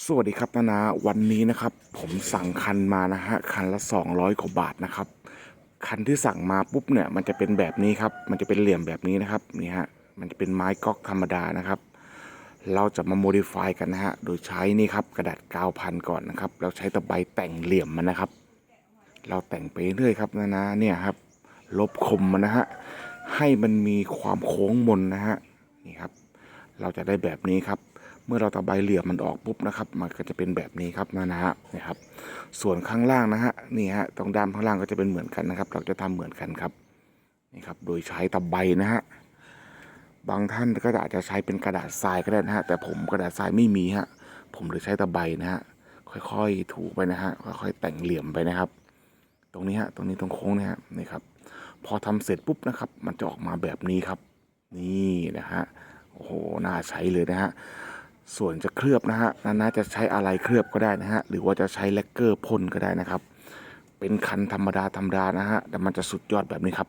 สวัสดีครับนานาวันนี้นะครับ ผมสั่งคันมานะฮะคันละ 200กว่าบาทนะครับ คันที่สั่งมาปุ๊บเนี่ย มันจะเป็นแบบนี้ครับ มันจะเป็นเหลี่ยมแบบนี้นะครับนี่ฮะมันจะเป็นไม้ก๊อกธรรมดานะครับ เราจะมาโมดิฟายกันนะฮะโดยใช้นี่ครับกระดาษกาวพันก่อนนะครับแล้วใช้ตะไบแต่งเหลี่ยมมันนะครับ เราแต่งไปเรื่อยครับนานาเนี่ยครับ ลบคมมันนะฮะให้มันมีความโค้งมนนะฮะนี่ครับ เราจะได้แบบนี้ครับ เมื่อเราตะไบเหลี่ยมมันออกปุ๊บนะครับ มันก็จะเป็นแบบนี้ครับนะนะฮะนี่ครับ ส่วนข้างล่างนะฮะนี่ฮะตรงด้านข้างล่างก็จะเป็นเหมือนกันนะครับ เราจะทำเหมือนกันครับนี่ครับ โดยใช้ตะไบนะฮะบางท่านก็อาจจะใช้เป็นกระดาษทรายก็ได้นะฮะแต่ผมกระดาษทรายไม่มีฮะผมเลยใช้ตะไบนะฮะค่อยๆถูไปนะฮะค่อยๆแต่งเหลี่ยมไปนะครับ ตรงนี้ฮะตรงนี้ตรงโค้งเนี่ยฮะนี่ครับ พอทำเสร็จปุ๊บนะครับ มันจะออกมาแบบนี้ครับ นี่นะฮะโอ้โหน่าใช้เลยนะฮะ ส่วนจะเคลือบนะฮะนานาจะใช้อะไรเคลือบก็ได้นะฮะหรือว่าจะใช้แลกเกอร์พ่นก็ได้นะครับ เป็นคันธรรมดาธรรมดานะฮะแต่มันจะสุดยอดแบบนี้ครับ